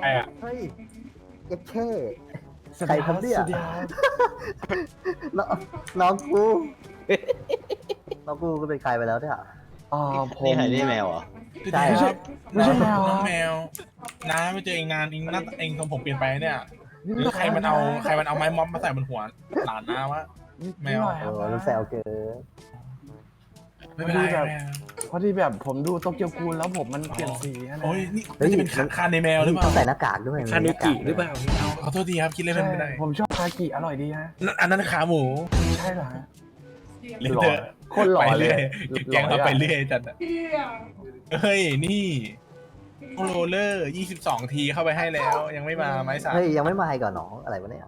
ใครอะเฮ้ยเอ็กเช่ใครครับเนี่ยน้องน้องกู น้องกูก็เป็นใครไปแล้วเนี่ยอ่าผมนี่หายได้แมวเหรอใช่ไม่ใช่ไม่ใช่แมวน้องอะแมวน้าไม่เจอเองนานเองหน้าเองทรงผมเปลี่ยนไปเนี่ยหรือใครมันเอาใครมันเอาไม้ม็อบมาใส่บนหัวหลานน้าวะแมวนิดหน่อยเอครับอรู้แซวเกินไม่เป็นไรแบบแมว พอดีแบบผมดูโตเกียวกูลแล้วผมมันเปลี่ยนสีนะนะ โอ้ยนี่น่าจะเป็นคาในแมวหรือเปต้อล่างใส่หน้ากากด้วยคาเนกิหรือเปล่าขอโทษทีครับคิดเล่นใช่ไม่ได้ผมชอบคากิอร่อยดีฮะ นั่นอันนั้นขาหมูใช่เหรอฮะ เลเตอร์โคตรหล่อไปเลเรื่ยอยแกงเราไปเรื่อยจัดอะเฮ้ยนี่โรลเลอร์22 ทีเข้าไปให้แล้ว ยังไม่มาไม้สามเฮ้ยยังไม่มาอีกก่อนน้องอะไรวะเนี่ย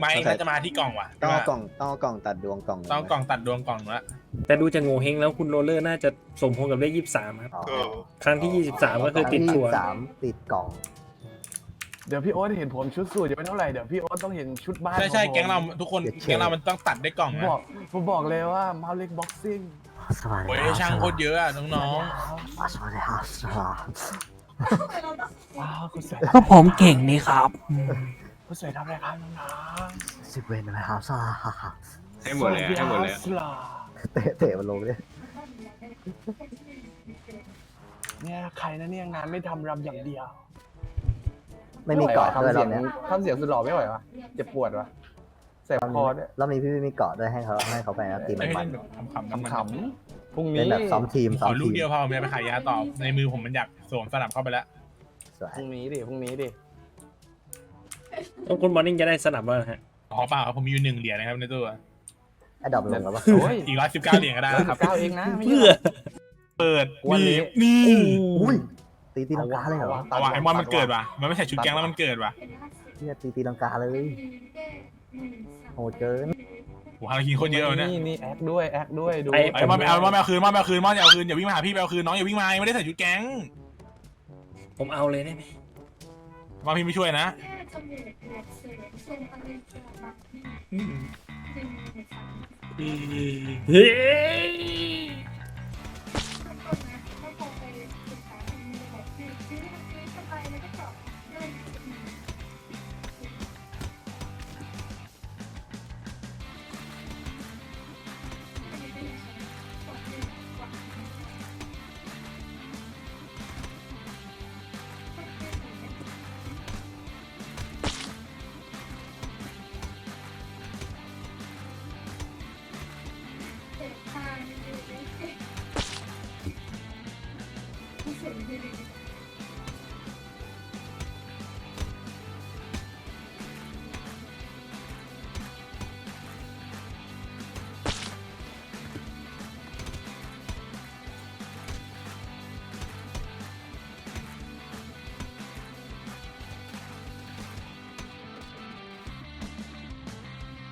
ไม้น่าจะมาที่กล่องว่ะต้องเอากล่องต้องเอากล่องตัดดวงกล่องต้องกล่องตัดดวงกล่องละแต่ดูจากโงเฮงแล้วคุณโรลเลอร์น่าจะสมพงษ์กับเลขยี่สามครับอ๋อครั้งที่ยี่สิบสามก็คือติดชัวร์สามติดกล่อง เดี๋ยวพี่โอ๊ตเห็นผมชุดสูทยังไม่เท่าไหร่เดี๋ยวพี่โอ๊ตต้องเห็นชุดบ้านใช่ใช่ของผมแก๊งเราทุกคนแก๊งเรามันต้องตัดได้กล่องผมนะบอกผมบอกเลยว่ามาเล็กบ็อกซิ่งสวัสดีโอ้ยครับช่างโคตรเยอะอะน้องสวัสดีครับสวัสดีครับว้าวคุณสวยก็ผมเก่งนี่ครับ คุณสวยทำอะไรครับน้องสิบเวนนะครับสวัสดีครับๆให้หมดเลยอะให้หมดเลยอะสวัสครับเตะเตะมันลงเลยเนี่ยใครนะเนี่ยงานไม่ทำรำอย่างเดียว ไม่มีเกาะด้วยรอบทำเสียงเนี้ยทำเสียงสุดหล่อไม่ไหววะเจ็บปวดวะแสบรอบคอนี้ด้วยรอบนี้พี่ไม่มีเกาะด้วยให้เขาให้เขาไปนะทีมๆไม่มันให้มันเล่นแบบขำๆขำๆพรุ่งนี้เป็นแบบซ้อมทีมขซ้ออมลูทีกมเดียวพอผมจะไปขายยาต่อในมือผมมันอยากสวมสนับเข้าไปแล้วสวยพรุ่งนี้ดิพรุ่งนี้ดิ ต้องคุณมอร์นิ่งจะได้สนับแล้วนะฮะอ๋อเปล่าครับผมมีอยู่หนึ่งเหรียญนะครับในตัวไอ้ดอกลงแล้วปะโอ้ยอีกร้อยสิบเก้าเหรียญก็ได้ร้อยนะคสิรับบเก้าเองนะไม่ใช่เพื่หอรอเปิดวันนี้นี่นี่อุ้ยตีตีลังกาเลยเหรอเอาว่ะไอ้มอนมันเกิดว่ะมันไม่ใช่ชุดแก๊งแล้วมันเกิดว่ะเนี่ยตีตีลังกาเลยโหดเกินโหฮาราคินโคตรเยอะเลยเนี่ยนี่นี่แอคด้วยแอคด้วยดูไอ้ไอ้มอนไม่เอามอนไม่เอาคืนมอนไม่เอาคืนมอนอย่าเอาคืนอย่าวิ่งมาหาพี่ไปเอาคืนน้องอย่าวิ่งมายังไม่ได้ใส่ชุดแก๊งผมเอาเลยได้ไหมมอนพี่ไม่ช่วยนะ เฮ้ย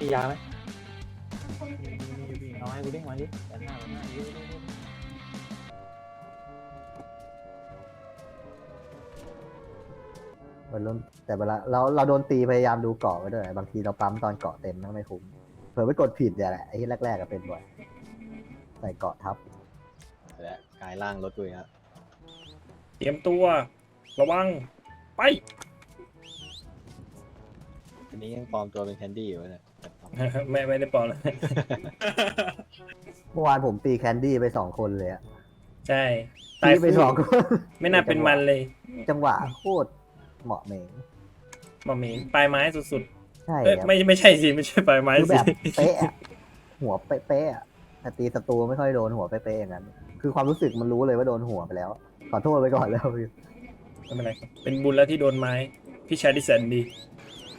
มียาไหมน้อยกูเด้งมาดิแต่หน้าหน้ามันล้นแต่เวลาเราเราโดนตีพยายามดูเกาะไว้ด้วยบางทีเราปั๊มตอนเกาะเต็มนั่นไม่คุ้มเผื่อไปกดผิดเนี่ยแหละไอ้ที่แรกๆก็เป็นบ่อยใส่เกาะทับและกายล่างรถกูอีกครับเตรียมตัว ระวัง ไป อันนี้ยังปลอมตัวเป็นแคนดี้อยู่วะเนี่ย ไม่ไม่ได้ปลอมเลยเมื่อวานผมตีแคนดี้ไปสองคนเลยอะใช่ตีไปสองคน ไม่น่าเป็นมันเลยจังหวะโคตรเหมาะเหม่งหมอหมิงปลายไม้สุดใช่ๆเอ้ยครับไม่ไม่ใช่สิไม่ใช่ปลายไม้คือสิแบบเป๊ะอะหัวเป๊ะๆอะแต่ตีศัตรูไม่ค่อยโดนหัวเป๊ะๆอย่างนั้น คือความรู้สึกมันรู้เลยว่าโดนหัวไปแล้ว ขอโทษไปก่อนแล้วพี่ไม่เป็นไรครับเป็นบุญแล้วที่โดนไม้พี่ชายที่แสนดี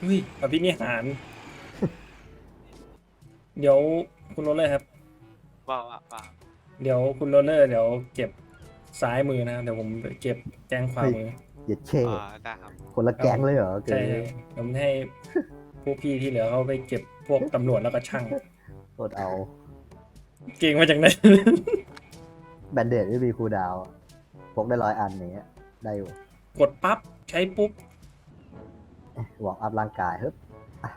อุ้ยอภินิหาร เดี๋ยวคุณโรลเลอร์ครับ ว่าว่าว่าเดี๋ยวคุณโรลเลอร์เดี๋ยวเก็บซ้ายมือนะเดี๋ยวผมไปเก็บแกงขวามือเหยียดเช่อ่าได้ครับคนละแก๊งเลยเหรอเกิใช่นผมให้พวกพี่ที่เหลือเขาไปเก็บพวกตำรวจแล้วก็ช่างโคตรเอา เก่งมาจากไหน แบนเดดไม่มีคูลดาวน์อะพกได้ร้อยอันอย่างเงี้ยได้อยู่กดปั๊บใช้ปุ๊บวอร์มอัพร่างกายเฮ้ยอะ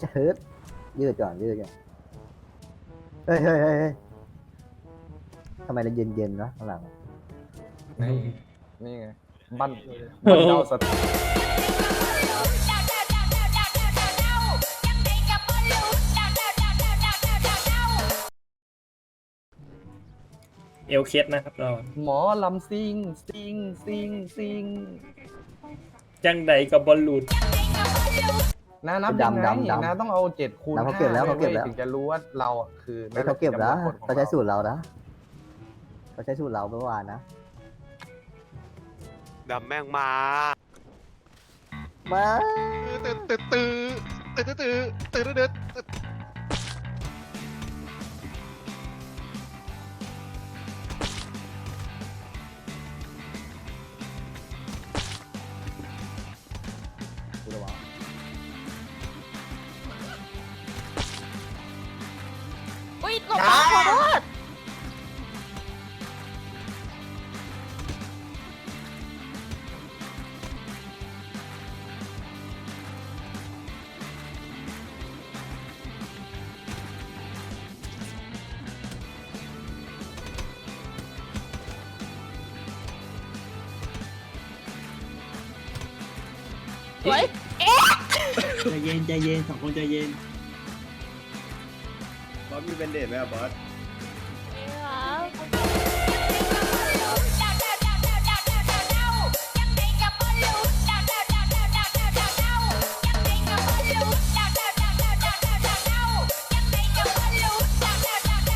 จะเฮิร์ต ยืดก่อนยืดก่อนเฮ้ยเฮ้ยเฮ้ยเฮ้ยทำไมเราเย็นๆนะข้างหลัง นี่นี่ไงบันบันเดาสตเอลเคสนะครับเราหมอลำซิงซิงซิงซิง จังใดกับบอลลูน นะนับยังไงดำดำดำนะต้องเอาเจ็ดคูณดำเขาเก็บแล้วห้เขาเก็บแล้ว ถึงจะรู้ว่าเราอะคือไม่เขาเก็บแล้วจำนวนคนของเขาใช้เราสูตรเรานะเขาใช้สูตรเราเมื่อวานนะดำแม่งมามาตื้อตื้อตื้อตื้อตื้อตื้อตื้อตื้อตื้อ อุ้ยหลบมาขอโทษเฮ้ย ใจเย็นใจเย็นสองคนใจเย็นบ อสมีเป็นเดทไหมครับบอส